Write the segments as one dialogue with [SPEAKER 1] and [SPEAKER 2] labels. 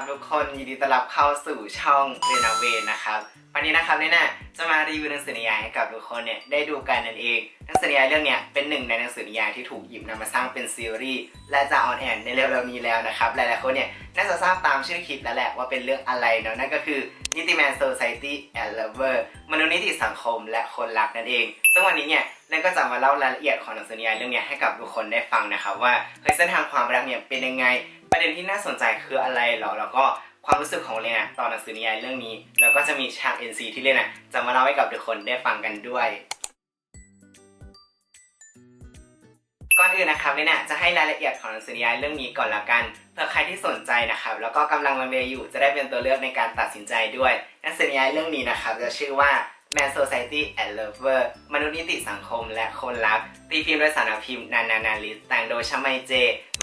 [SPEAKER 1] ครับทุกคนยินดีต้อนรับเข้าสู่ช่องเรนาเวนนะครับวันนี้นะครับเนี่ยนะจะมารีวิวหนังสือนิยายให้กับทุกคนเนี่ยได้ดูกันนั่นเองหนังสือนิยายเรื่องเนี้ยเป็นหนึ่งในหนังสือนิยายที่ถูกหยิบนำมาสร้างเป็นซีรีส์และจะออนแอร์ในเร็วๆนี้แล้วนะครับหลายๆคนเนี่ยน่าจะทราบตามชื่อคลิปแล้วแหละว่าเป็นเรื่องอะไรเนาะนั่นก็คือนิติแมน Society and Lover มนุษย์นิติสังคมและคนรักนั่นเอง ซึ่งวันนี้เนี่ยเล่นก็จะมาเล่ารายละเอียดของหนังสือนิยายเรื่องเนี้ยให้กับทุกคนได้ฟังนะครับว่าเฮ้ยเส้นทางความรักเนี่ยเป็นยังไง ประเด็นที่น่าสนใจคืออะไรหรอ แล้วก็ความรู้สึกของเรนอะตอนหนังสือนิยายเรื่องนี้ แล้วก็จะมีฉาก NC ที่เรนะจะมาเล่าให้กับทุกคนได้ฟังกันด้วยก่อนอื่นนะครับเรนอะจะให้รายละเอียดของหนังสือนิยายเรื่องนี้ก่อนละกันเพื่อใครที่สนใจนะครับ แล้วก็กำลังลังเลอยู่จะได้เป็นตัวเลือกในการตัดสินใจด้วยหนังสือนิยายเรื่องนี้นะครับ จะชื่อว่า Man Society and Lover มนุษย์นิติสังคมและคนรัก ตีพิมพ์โดยสารพิมพ์นานานาลิสแต่งโดยชมัยเจ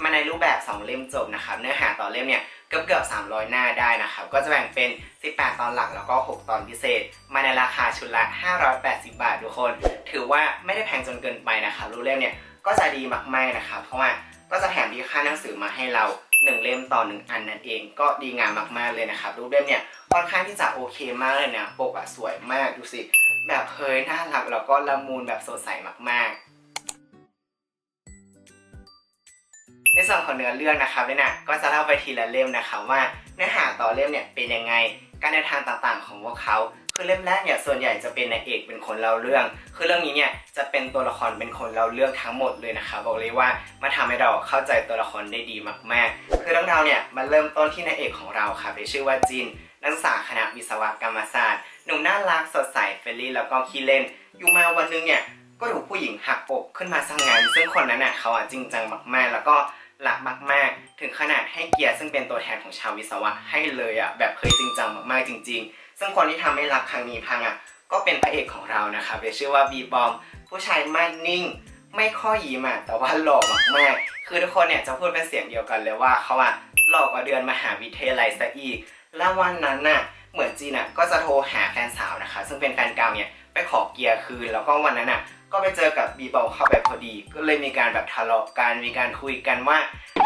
[SPEAKER 1] มาในรูปแบบ 2 เล่มจบนะครับ เนื้อหาต่อเล่มเนี่ยเกือบเกือบ300 หน้าได้นะครับ ก็จะแบ่งเป็น 18 ตอนหลักแล้วก็ 6 ตอนพิเศษ มาในราคาชุดละ 580 บาททุกคน ถือว่าไม่ได้แพงจนเกินไปนะครับรูปเล่มเนี่ยก็จะดีมากๆนะครับเพราะว่าก็จะแถมที่ค่าหนังสือมาให้เรา 1 เล่มต่อ 1 อันนั่นเองก็ดีงามมากๆเลยนะครับรูปเล่มเนี่ยค่อนข้างที่จะโอเคมากเลยนะปกอะสวยมากดูสิ แบบเฮ้ยน่ารักแล้วก็ละมุนแบบสดใสมากๆในส่วนของเนื้อเรื่องนะครับเนี่ยนะก็จะเล่าไปทีละเล่มนะครับว่าเนื้อหาต่อเล่มเนี่ยเป็นยังไง การเดินทางต่างๆ ของพวกเขา คือเล่มแรกเนี่ยส่วนใหญ่จะเป็นนายเอกเป็นคนเล่าเรื่อง คือเรื่องนี้เนี่ยจะเป็นตัวละครเป็นคนเล่าเรื่องทั้งหมดเลยนะครับอกเลยว่ามาทำให้เราเข้าใจตัวละครได้ดีมากๆ คือเรื่องราวเนี่ยมันเริ่มต้นที่นายเอกของเราครับที่ชื่อว่าจิน นักศึกษาคณะวิศวกรรมศาสตร์ หนุ่มน่ารักสดใสเฟรนลี่แล้วก็ขี้เล่น อยู่มาวันหนึงเนี่ยก็ถูกผู้หญิงหักอกขึ้นมาสร้างงาน ซึ่งคนนั้นน่ะเขาอะจริงจังมากๆ แล้วก็รักมาก ๆ ถึงขนาดให้เกียรติซึ่งเป็นตัวแทนของชาววิศวะให้เลยอะแบบเคยจริงจังมากๆจริง ๆ ซึ่งคนที่ทำให้รักครั้งนี้พังอะก็เป็นพระเอกของเรานะครับที่ชื่อว่าบีบอมผู้ชายไม่นิ่ง ไม่ค่อยยิ้มอะแต่ว่าหล่อมากๆคือทุกคนเนี่ยจะพูดเป็นเสียงเดียวกันเลยว่าเขาอะหล่อกว่าเดือนมหาวิทยาลัยซะอีกแล้ววันนั้นน่ะเหมือนจีนอะก็จะโทรหาแฟนสาวนะคะ ซึ่งเป็นแฟนเก่าเนี่ยไปขอเกียร์คืนแล้วก็วันนั้นน่ะก็ไปเจอกับบีบอลเข้าไปพอดี ก็เลยมีการแบบทะเลาะกันมีการคุยกันว่า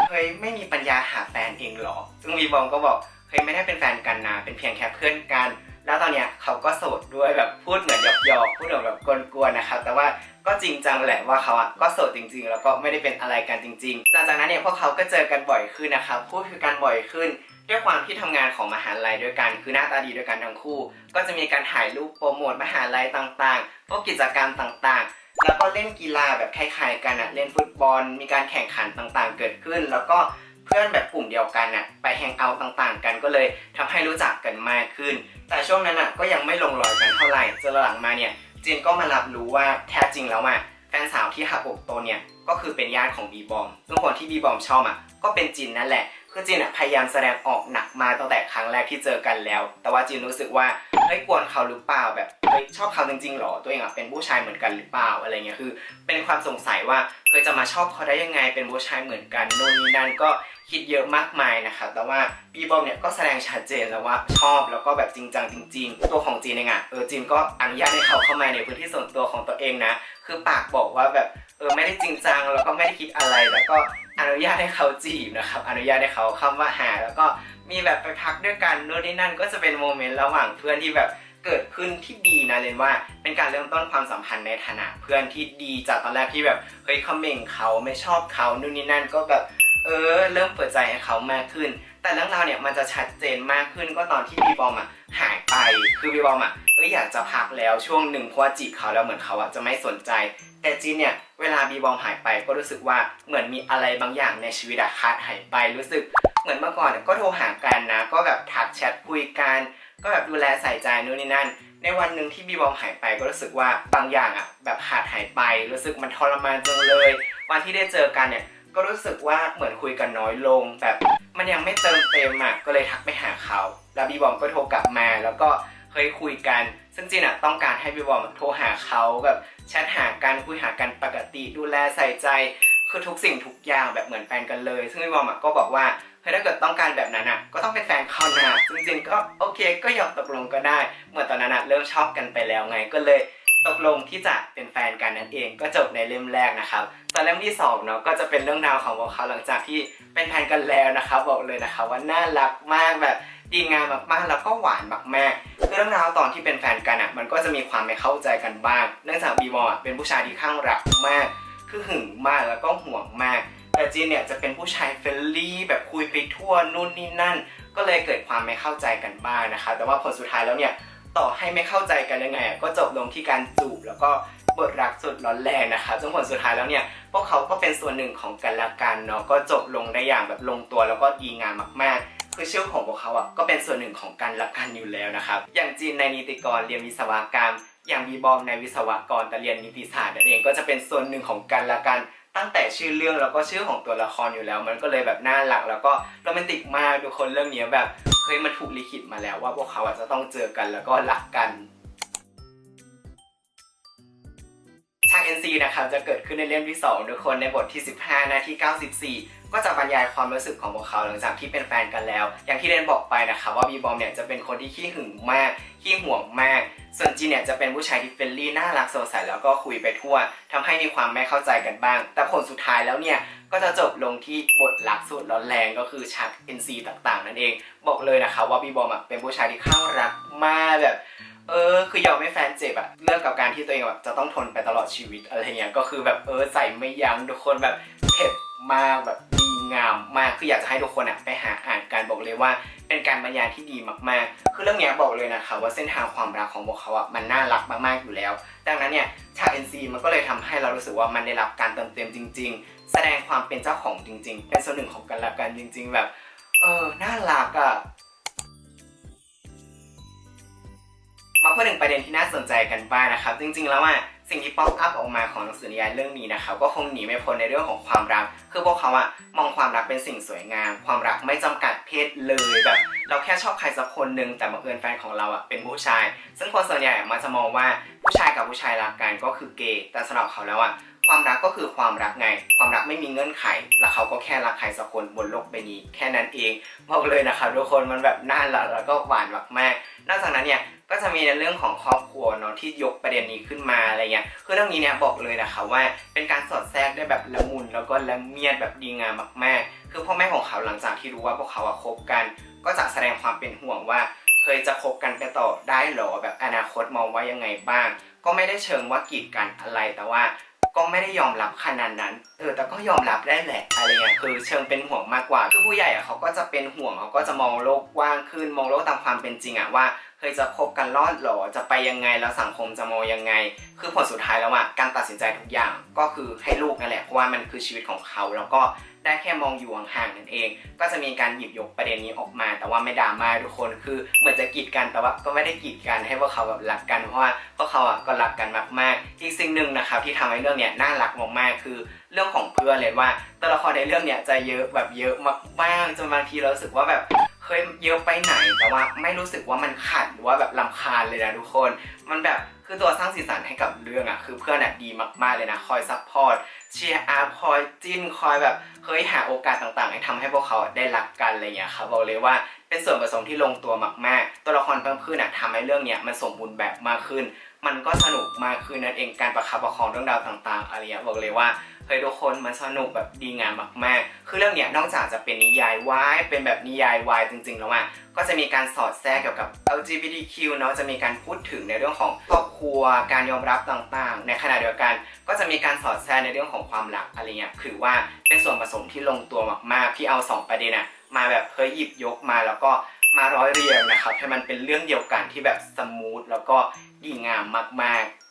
[SPEAKER 1] เฮ้ยไม่มีปัญญาหาแฟนเองหรอ ซึ่งบีบอลก็บอก เฮ้ยไม่ได้เป็นแฟนกันนะ เป็นเพียงแค่เพื่อนกัน แล้วตอนเนี้ยเขาก็โสดด้วยแบบพูดเหมือนหยอกๆพูดเหมือนแบบกวนๆนะครับ แต่ว่าก็จริงจังแหละว่าเขาอะก็โสดจริง ๆ แล้วก็ไม่ได้เป็นอะไรกันจริง ๆ หลังจากนั้นเนี่ยพวกเขาก็เจอกันบ่อยขึ้นนะครับพูดคุยกันบ่อยขึ้นด้วยความที่ทำงานของมหาลัยด้วยกัน คือหน้าตาดีด้วยกันทั้งคู่ ก็จะมีการถ่ายรูปโปรโมทมหาลัยต่างๆ พวกกิจกรรมต่างๆ แล้วก็เล่นกีฬาแบบคล้ายๆกันอะเล่นฟุตบอล มีการแข่งขันต่างๆ เกิดขึ้น แล้วก็ พื่อนแบบกลุ่มเดียวกันอะไปแฮงเอาท์ต่างๆ กันก็เลยทำให้รู้จักกันมากขึ้น แต่ช่วงนั้นอะก็ยังไม่ลงรอยกันเท่าไหร่จนหลังมาเนี่ยจีนก็มารับรู้ว่าแท้จริงแล้วอะแฟนสาวที่หักอกโตเนี่ยก็คือเป็นญาติของบีบอมซึ่งคนที่บีบอมชอบอะ ก็เป็นจินนั่นแหละ คือจินอะพยายามแสดงออกหนักมาตั้งแต่ครั้งแรกที่เจอกันแล้ว แต่ว่าจินรู้สึกว่าเฮ้ยกวนเขาหรือเปล่าแบบเฮ้ยชอบเขาจริงๆหรอตัวเองอะเป็นผู้ชายเหมือนกันหรือเปล่าอะไรเงี้ยคือ เป็นความสงสัยว่าเคยจะมาชอบเขาได้ยังไง เป็นผู้ชายเหมือนกันโน่นนี่นั่นก็คิดเยอะมากมายนะครับแต่ว่าบีบอมเนี่ยก็แสดงชัดเจนแล้วว่าชอบแล้วก็แบบจริงจังจริง ๆ ตัวของจีนเองอะเออจีนก็อนุญาตให้เขาเข้ามาในพื้นที่ส่วนตัวของตัวเองนะ คือปากบอกว่าแบบเออไม่ได้จริงจังแล้วก็ไม่ได้คิดอะไรแต่ก็ อนุญาตให้เขาจีบนะครับ อนุญาตให้เขาเข้ามาหา แล้วก็มีแบบไปพักด้วยกันโน่นนี่นั่นก็จะเป็นโมเมนต์ระหว่างเพื่อนที่แบบเกิดขึ้นที่ดีนะเรนว่าเป็นการเริ่มต้นความสัมพันธ์ในฐานะเพื่อนที่ดีจากตอนแรกที่แบบเฮ้ยเขาเม่งเขาไม่ชอบเขานู่นนี่นั่นก็แบบเออเริ่มเปิดใจให้เขามากขึ้น แต่เรื่องราวเนี่ยมันจะชัดเจนมากขึ้นก็ตอนที่บีบอมอะหายไปคือบีบอมอะเอยอยากจะพักแล้วช่วงหนึ่งเพราะว่าจีบเขาแล้วเหมือนเขาอะจะไม่สนใจ แต่จีนเนี่ย เวลาบีบอมหายไปก็รู้สึกว่าเหมือนมีอะไรบางอย่างในชีวิตอะขาดหายไปรู้สึกเหมือนเมื่อก่อนก็โทรหากันนะ ก็แบบทักแชทคุยกันก็แบบดูแลใส่ใจนู่นนี่นั่น ในวันหนึ่งที่บีบอมหายไปก็รู้สึกว่าบางอย่างอะแบบขาดหายไป รู้สึกมันทรมานจังเลย วันที่ได้เจอกันเนี่ยก็รู้สึกว่าเหมือนคุยกันน้อยลง แบบมันยังไม่เติมเต็มอะก็เลยทักไปหาเขา แล้วบีบอมก็โทรกลับมาแล้วก็ เคยคุยกัน ซึ่งจีนอะต้องการให้บีบอมโทรหาเขาแบบแชทหากันคุยหากันปกติดูแลใส่ใจ คือทุกสิ่งทุกอย่างแบบเหมือนแฟนกันเลย ซึ่งบีบอมอะก็บอกว่าเฮ้ยถ้าเกิดต้องการแบบนั้นอะก็ต้องเป็นแฟนเขานะจริงๆ ก็โอเคก็ยอมตกลงก็ได้เหมื่อตอนนั้นอะเริ่มชอบกันไปแล้วไงก็เลยตกลงที่จะเป็นแฟนกันนั่นเองก็จบในเล่มแรกนะครับส่วนเล่มที่สองเนาะก็จะเป็นเรื่องราวของพวกเขาหลังจากที่เป็นแฟนกันแล้วนะครับบอกเลยนะครับว่าน่ารักมากแบบ ดีงามมากๆแล้วก็หวานมากๆคือเรื่องราวตอนที่เป็นแฟนกันอะมันก็จะมีความไม่เข้าใจกันบ้าง เนื่องจากบีบอลเป็นผู้ชายที่ข้างรักมาก คือหึงมากแล้วก็ห่วงมาก แต่จีนเนี่ยจะเป็นผู้ชายเฟรนลี่แบบคุยไปทั่วนู่นนี่นั่น ก็เลยเกิดความไม่เข้าใจกันบ้างนะคะ แต่ว่าผลสุดท้ายแล้วเนี่ยต่อให้ไม่เข้าใจกันยังไงอะก็จบลงที่การจูบแล้วก็บทรักสุดร้อนแรงนะคะจนผลสุดท้ายแล้วเนี่ยพวกเขาก็เป็นส่วนหนึ่งของกันและกันเนาะก็จบลงได้อย่างแบบลงตัวแล้วก็ดีงามมากๆ คือชื่อของพวกเขาอะก็เป็นส่วนหนึ่งของกันและกันอยู่แล้วนะครับ อย่างจีนในนิติกรเรียนวิศวกรรม อย่างบีบอมในวิศวกรแต่เรียนนิติศาสตร์นั่นเองก็จะเป็นส่วนหนึ่งของกันและกันตั้งแต่ชื่อเรื่องแล้วก็ชื่อของตัวละครอยู่แล้ว มันก็เลยแบบน่ารักแล้วก็โรแมนติกมากทุกคนเรื่องนี้แบบเฮ้ยมันถูกลิขิตมาแล้วว่าพวกเขาอะจะต้องเจอกันแล้วก็รักกันฉาก NC นะครับจะเกิดขึ้นในเล่มที่ 2 ทุกคนในบทที่ 15หน้าที่94 ก็จะบรรยายความรู้สึกของพวกเขาหลังจากที่เป็นแฟนกันแล้ว อย่างที่เรนบอกไปนะคะว่าบีบอมเนี่ยจะเป็นคนที่ขี้หึงมากขี้ห่วงมาก ส่วนจีเนี่ยจะเป็นผู้ชายที่เฟรนลี่น่ารักสดใสแล้วก็คุยไปทั่วทำให้มีความไม่เข้าใจกันบ้าง แต่ผลสุดท้ายแล้วเนี่ยก็จะจบลงที่บทรักสุดร้อนแรงก็คือฉาก NC ต่างๆ นั่นเอง บอกเลยนะคะว่าบีบอมเป็นผู้ชายที่ข้างรักมากแบบเออคือยอมให้แฟนเจ็บอะเลือกกับการที่ตัวเองแบบจะต้องทนไปตลอดชีวิตอะไรเงี้ยก็คือแบบเออใส่ไม่ยั้งทุกคนแบบเผ็ดมากแบบ งามมากคืออยากจะให้ทุกคนอะไปหาอ่านการบอกเลยว่าเป็นการบรรยายที่ดีมากๆ คือเรื่องนี้บอกเลยนะคะว่าเส้นทางความรักของพวกเขาอะมันน่ารักมากๆอยู่แล้ว ดังนั้นเนี่ยฉาก NC มันก็เลยทำให้เรารู้สึกว่ามันได้รับการเติมเต็มจริง ๆ แสดงความเป็นเจ้าของจริง ๆ เป็นส่วนหนึ่งของกันและกันจริง ๆ แบบเออน่ารักอะมาพูดถึงประเด็นที่น่าสนใจกันบ้างนะครับ จริง ๆ แล้วอะ สิ่งที่ป๊อปอัพออกมาของหนังสือนิยายเรื่องนี้นะครับก็คงหนีไม่พ้นในเรื่องของความรัก คือพวกเขาอะมองความรักเป็นสิ่งสวยงาม ความรักไม่จำกัดเพศเลยแบบเราแค่ชอบใครสักคนหนึ่งแต่บังเอิญแฟนของเราอะเป็นผู้ชาย ซึ่งคนส่วนใหญ่มันจะมองว่าผู้ชายกับผู้ชายรักกันก็คือเกย์แต่สำหรับเขาแล้วอะความรักก็คือความรักไง ความรักไม่มีเงื่อนไข แล้วเขาก็แค่รักใครสักคนบนโลกใบนี้แค่นั้นเองบอกเลยนะครับทุกคนมันแบบน่ารักแล้วก็หวานมากๆนอกจากนั้นเนี่ย ก็จะมีในเรื่องของครอบครัวเนาะที่ยกประเด็นนี้ขึ้นมาอะไรเงี้ยคือเรื่องนี้เนี่ยบอกเลยนะคะว่าเป็นการสอดแทรกได้แบบละมุนแล้วก็ละเมียดแบบดีงามมากๆ คือพ่อแม่ของเขาหลังจากที่รู้ว่าพวกเขาอะคบกัน ก็จะแสดงความเป็นห่วงว่าเคยจะคบกันไปต่อได้หรอแบบอนาคตมองว่ายังไงบ้าง ก็ไม่ได้เชิงว่ากีดกันอะไรแต่ว่าก็ไม่ได้ยอมรับขนาดนั้น เออ แต่ก็ยอมรับได้แหละอะไรเงี้ย คือเชิงเป็นห่วงมากกว่า คือผู้ใหญ่อะเขาก็จะเป็นห่วงเขาก็จะมองโลกกว้างขึ้น มองโลกตามความเป็นจริงอะว่า เคยจะคบกันรอดหรอ จะไปยังไงแล้วสังคมจะมองยังไง คือผลสุดท้ายแล้วอะการตัดสินใจทุกอย่างก็คือให้ลูกนั่นแหละเพราะว่ามันคือชีวิตของเขา แล้วก็ได้แค่มองอยู่ห่างๆนั่นเอง ก็จะมีการหยิบยกประเด็นนี้ออกมา แต่ว่าไม่ดราม่าทุกคนคือเหมือนจะกีดกันแต่ว่าก็ไม่ได้กีดกันให้พวกเขาแบบรักกันเพราะว่าพวกเขาอะก็รักกันมากๆ อีกสิ่งหนึ่งนะครับที่ทำให้เรื่องเนี้ยน่ารักมากๆคือเรื่องของเพื่อนเลยว่าตัวละครในเรื่องเนี้ยจะเยอะแบบเยอะมากๆจนบางทีเราสึกว่าแบบ เคยเยอะไปไหนแต่ว่าไม่รู้สึกว่ามันขัดหรือว่าแบบลำคาญเลยนะทุกคน มันแบบคือตัวสร้างสีสันให้กับเรื่องอะคือเพื่อนอะดีมากๆเลยนะ คอยซัพพอร์ตเชียร์อัพคอยจิ้นคอยแบบเฮ้ยหาโอกาสต่างๆ ให้ทำให้พวกเขาได้รักกันอะไรเงี้ยครับบอกเลยว่าเป็นส่วนผสมที่ลงตัวมากๆ ตัวละครเพิ่มขึ้นอะทำให้เรื่องเนี้ยมันสมบูรณ์แบบมากขึ้น มันก็สนุกมากขึ้นนั่นเองการประคับประคองเรื่องราวต่าง ๆอะไรเงี้ยบอกเลยว่า เฮ้ยทุกคนมันสนุกแบบดีงามมากๆ คือเรื่องเนี้ยนอกจากจะเป็นนิยายวายเป็นแบบนิยายวายจริงๆแล้วอะก็จะมีการสอดแทรกเกี่ยวกับ LGBTQ เนาะจะมีการพูดถึงในเรื่องของครอบครัวการยอมรับต่างๆ ในขณะเดียวกันก็จะมีการสอดแทรกในเรื่องของความรักอะไรเงี้ยคือว่าเป็นส่วนผสมที่ลงตัวมากๆ ที่เอาสองประเด็นอะมาแบบเคยหยิบยกมาแล้วก็มาร้อยเรียงนะครับให้มันเป็นเรื่องเดียวกันที่แบบสมูทแล้วก็ดีงามมากๆ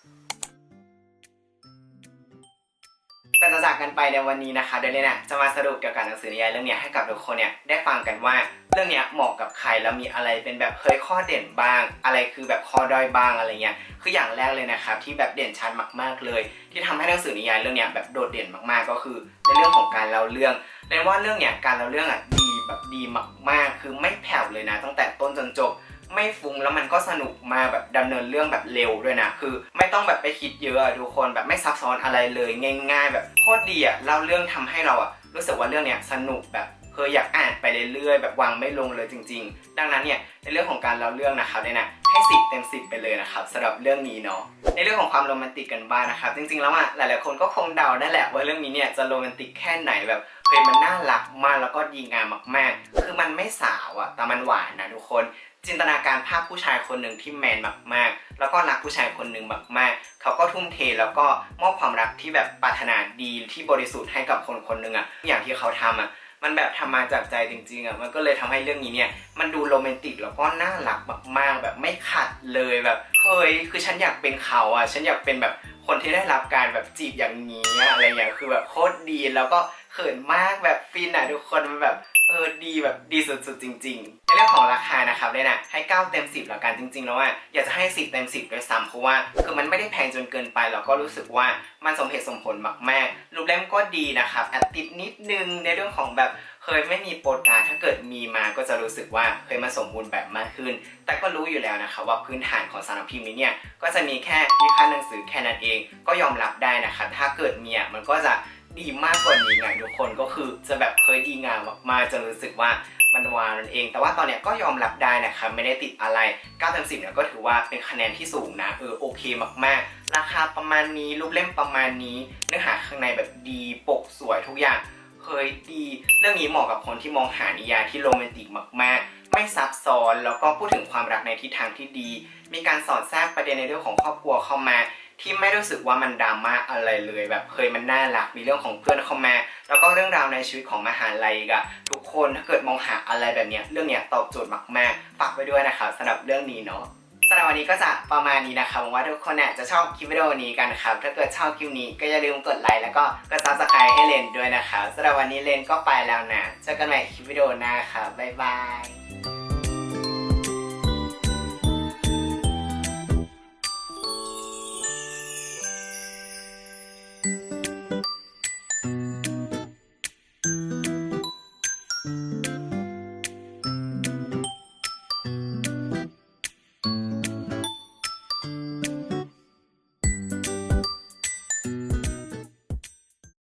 [SPEAKER 1] ก่อนจะจากกันไปในวันนี้นะคะเดนเนี่ยจะมาสรุปเกี่ยวกับหนังสือนิยายเรื่องนี้ให้กับทุกคนเนี่ยได้ฟังกันว่าเรื่องนี้เหมาะกับใครแล้วมีอะไรเป็นแบบเฮ้ยข้อเด่นบ้าง อะไรคือแบบข้อด้อยบ้างอะไรเงี้ยคืออย่างแรกเลยนะครับที่แบบเด่นชัดมากๆเลย ที่ทำให้หนังสือนิยายเรื่องนี้แบบโดดเด่นมากๆ ก็คือในเรื่องของการเล่าเรื่องเรียนว่าเรื่องเนี้ยการเล่าเรื่องอะดีแบบดีมากๆ คือไม่แผ่วเลยนะ ตั้งแต่ต้นจนจบ ไม่ฟุ้งแล้วมันก็สนุกมาแบบดำเนินเรื่องแบบเร็วด้วยนะ คือไม่ต้องแบบไปคิดเยอะทุกคนแบบไม่ซับซ้อนอะไรเลยง่าย ๆ แบบโคตรดีอะเล่าเรื่องทำให้เราอะรู้สึกว่าเรื่องเนี้ยสนุกแบบเคยอยากอ่านไปเรื่อยๆแบบวางไม่ลงเลยจริง ๆ ดังนั้นเนี่ยในเรื่องของการเล่าเรื่องนะครับเนี่ยนะให้สิบเต็มสิบไปเลยนะครับสำหรับเรื่องนี้เนาะในเรื่องของความโรแมนติกกันบ้างนะครับจริงๆแล้วอะหลายๆคนก็คงเดาได้แหละว่าเรื่องนี้เนี่ยจะโรแมนติกแค่ไหนแบบเฮ้ยมันน่ารักมากแล้วก็ดีงามมากๆ คือมันไม่สาวอะแต่มันหวานนะทุกคน จินตนาการภาพผู้ชายคนหนึ่งที่แมนมากๆ แล้วก็รักผู้ชายคนหนึ่งมากๆ เขาก็ทุ่มเทแล้วก็มอบความรักที่แบบปรารถนาดีที่บริสุทธิ์ให้กับคนคนหนึ่งอะอย่างที่เขาทำอะมันแบบทำมาจากใจจริงๆอะมันก็เลยทำให้เรื่องนี้เนี่ย มันดูโรแมนติกแล้วก็น่ารักมากๆแบบไม่ขัดเลยแบบ เฮ้ย คือฉันอยากเป็นเขาอะฉันอยากเป็นแบบคนที่ได้รับการแบบจีบอย่างนี้อะไรอย่างเงี้ยคือแบบโคตรดีแล้วก็เขินมากแบบฟินอะทุกคนมันแบบ ออดีแบบดีสุดๆจริงๆในเรื่องของราคานะครับเลยนะให้ 9 เต็ม 10แล้วกันจริงๆแล้วอะอยากจะให้ 10 เต็ม 10ด้วยซ้ำเพราะว่าคือมันไม่ได้แพงจนเกินไปแล้วก็รู้สึกว่ามันสมเหตุสมผลมากๆรูปเล่มก็ดีนะครับแอดติดนิดนึงในเรื่องของแบบเคยไม่มีโปรการถ้าเกิดมีมาก็จะรู้สึกว่าเคยมาสมบูรณ์แบบมากขึ้น แต่ก็รู้อยู่แล้วนะครับว่าพื้นฐานของสารพิมพ์นี้เนี่ยก็จะมีแค่วิค่าหนังสือแค่นั้นเองก็ยอมรับได้นะครับถ้าเกิดมีอะมันก็จะ ดีมากกว่านี้ไงทุกคนก็คือจะแบบเคยดีงามมากๆจนรู้สึกว่ามันวานนั่นเอง แต่ว่าตอนเนี้ยก็ยอมรับได้นะครับไม่ได้ติดอะไร9เต็ม10เนี่ยก็ถือว่าเป็นคะแนนที่สูงนะเออโอเคมากๆ ราคาประมาณนี้รูปเล่มประมาณนี้ เนื้อหาข้างในแบบดีปกสวยทุกอย่างเคยดีเรื่องนี้เหมาะกับคนที่มองหานิยายที่โรแมนติกมาก ๆ ไม่ซับซ้อนแล้วก็พูดถึงความรักในทิศทางที่ดี มีการสอดแทรกประเด็นในเรื่องของครอบครัวเข้ามา ที่ไม่รู้สึกว่ามันดราม่าอะไรเลยแบบเคยมันน่ารักมีเรื่องของเพื่อนเข้ามาแล้วก็เรื่องราวในชีวิตของมหาลัยกอะทุกคนถ้าเกิดมองหาอะไรแบบเนี้ยเรื่องเนี้ยตอบโจทย์มากๆฝากไว้ด้วยนะครับสำหรับเรื่องนี้เนาะสำหรับวันนี้ก็จะประมาณนี้นะครับหวังว่าทุกคนเนี่ยจะชอบคลิปวิดีโอนี้กันครับถ้าเกิดชอบคลิปนี้ก็อย่าลืมกดไลค์แล้วก็กดซับสไครต์ให้เลนด้วยนะครับสำหรับวันนี้เลนก็ไปแล้วนะเจอกันใหม่คลิปวิดีโอหน้าครับบ๊ายบาย